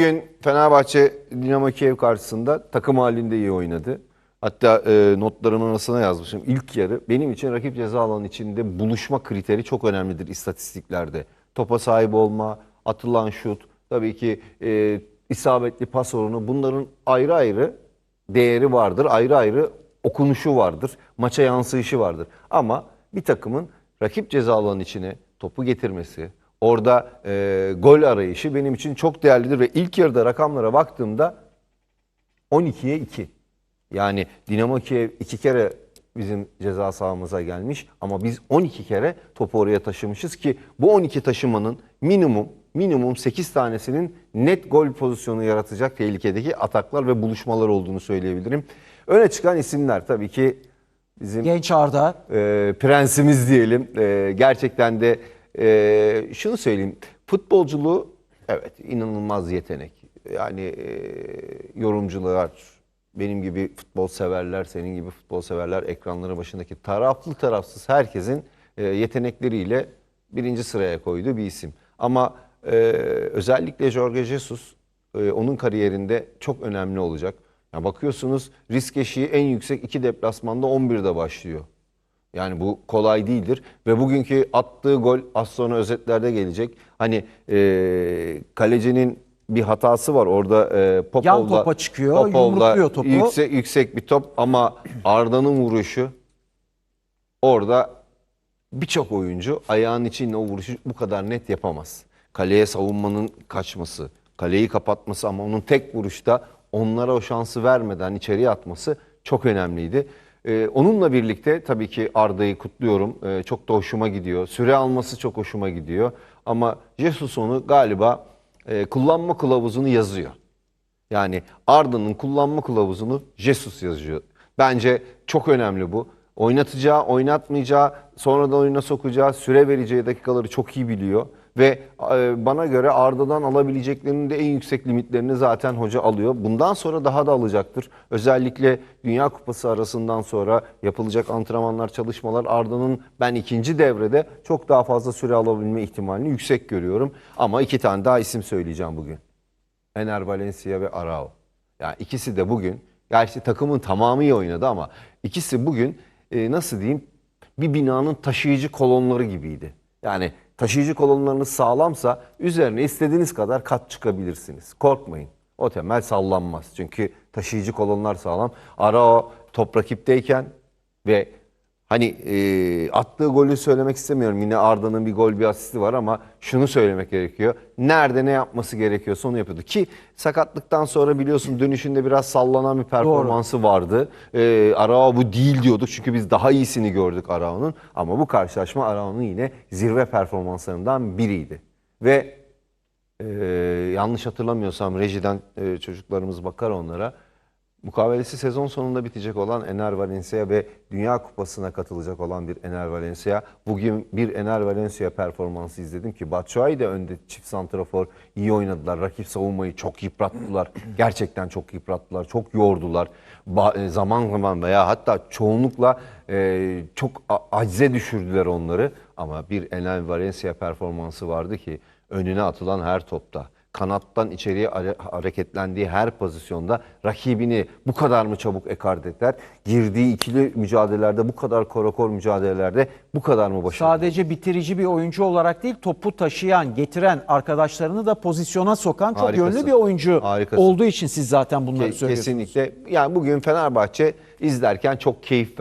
Bugün Fenerbahçe Dinamo Kiev karşısında takım halinde iyi oynadı. Hatta e, notlarımın arasına yazmışım. İlk yarı benim için rakip ceza alanı içinde buluşma kriteri çok önemlidir istatistiklerde. Topa sahip olma, atılan şut, tabii ki e, isabetli pas oranı bunların ayrı ayrı değeri vardır. Ayrı ayrı okunuşu vardır. Maça yansıyışı vardır. Ama bir takımın rakip ceza alanı içine topu getirmesi, orada e, gol arayışı benim için çok değerlidir ve ilk yarıda rakamlara baktığımda 12'ye 2. Yani Dinamo Kiev iki kere bizim ceza sahamıza gelmiş ama biz 12 kere topu oraya taşımışız ki bu 12 taşımanın minimum minimum 8 tanesinin net gol pozisyonu yaratacak tehlikedeki ataklar ve buluşmalar olduğunu söyleyebilirim. Öne çıkan isimler tabii ki bizim Genç Arda. e, prensimiz diyelim. E, gerçekten de e, şunu söyleyeyim. Futbolculuğu evet inanılmaz yetenek. Yani e, yorumcular, benim gibi futbol severler, senin gibi futbol severler, ekranları başındaki taraflı tarafsız herkesin e, yetenekleriyle birinci sıraya koyduğu bir isim. Ama e, özellikle Jorge Jesus e, onun kariyerinde çok önemli olacak. Ya bakıyorsunuz risk eşiği en yüksek iki deplasmanda 11'de başlıyor. Yani bu kolay değildir ve bugünkü attığı gol az sonra özetlerde gelecek. Hani e, kalecinin bir hatası var orada e, Popov'la, Yan topa çıkıyor, yumrukluyor topu. Yüksek, yüksek bir top ama Arda'nın vuruşu orada birçok oyuncu ayağın içinde o vuruşu bu kadar net yapamaz. Kaleye savunmanın kaçması, kaleyi kapatması ama onun tek vuruşta onlara o şansı vermeden içeriye atması çok önemliydi. Ee, onunla birlikte tabii ki Arda'yı kutluyorum. Ee, çok da hoşuma gidiyor. Süre alması çok hoşuma gidiyor. Ama Jesus onu galiba e, kullanma kılavuzunu yazıyor. Yani Arda'nın kullanma kılavuzunu Jesus yazıyor. Bence çok önemli bu. Oynatacağı, oynatmayacağı, sonradan oyuna sokacağı, süre vereceği dakikaları çok iyi biliyor. Ve e, bana göre Arda'dan alabileceklerinin de en yüksek limitlerini zaten hoca alıyor. Bundan sonra daha da alacaktır. Özellikle Dünya Kupası arasından sonra yapılacak antrenmanlar, çalışmalar Arda'nın ben ikinci devrede çok daha fazla süre alabilme ihtimalini yüksek görüyorum. Ama iki tane daha isim söyleyeceğim bugün. Ener Valencia ve Arao. Yani ikisi de bugün, gerçi takımın tamamı iyi oynadı ama ikisi bugün e, nasıl diyeyim bir binanın taşıyıcı kolonları gibiydi. Yani taşıyıcı kolonlarınız sağlamsa üzerine istediğiniz kadar kat çıkabilirsiniz. Korkmayın. O temel sallanmaz. Çünkü taşıyıcı kolonlar sağlam. Arao top rakipteyken ve Hani e, attığı golü söylemek istemiyorum. Yine Arda'nın bir gol bir asisti var ama şunu söylemek gerekiyor. Nerede ne yapması gerekiyorsa onu yapıyordu. Ki sakatlıktan sonra biliyorsun dönüşünde biraz sallanan bir performansı vardı. E, Arao bu değil diyorduk çünkü biz daha iyisini gördük Arao'nun. Ama bu karşılaşma Arao'nun yine zirve performanslarından biriydi. Ve e, yanlış hatırlamıyorsam rejiden e, çocuklarımız bakar onlara. Mukavelesi sezon sonunda bitecek olan Ener Valencia ve Dünya Kupası'na katılacak olan bir Ener Valencia. Bugün bir Ener Valencia performansı izledim ki Batshuayi de önde çift santrafor iyi oynadılar. Rakip savunmayı çok yıprattılar. Gerçekten çok yıprattılar. Çok yordular. Ba- e, zaman zaman veya hatta çoğunlukla e, çok acize düşürdüler onları. Ama bir Ener Valencia performansı vardı ki önüne atılan her topta kanattan içeriye hare- hareketlendiği her pozisyonda rakibini bu kadar mı çabuk ekart eder? Girdiği ikili mücadelelerde bu kadar korakor mücadelelerde bu kadar mı başarılı? Sadece bitirici bir oyuncu olarak değil, topu taşıyan, getiren, arkadaşlarını da pozisyona sokan çok Harikasın. yönlü bir oyuncu Harikasın. olduğu için siz zaten bunları Ke- söylüyorsunuz. Kesinlikle. Yani bugün Fenerbahçe izlerken çok keyif verdi.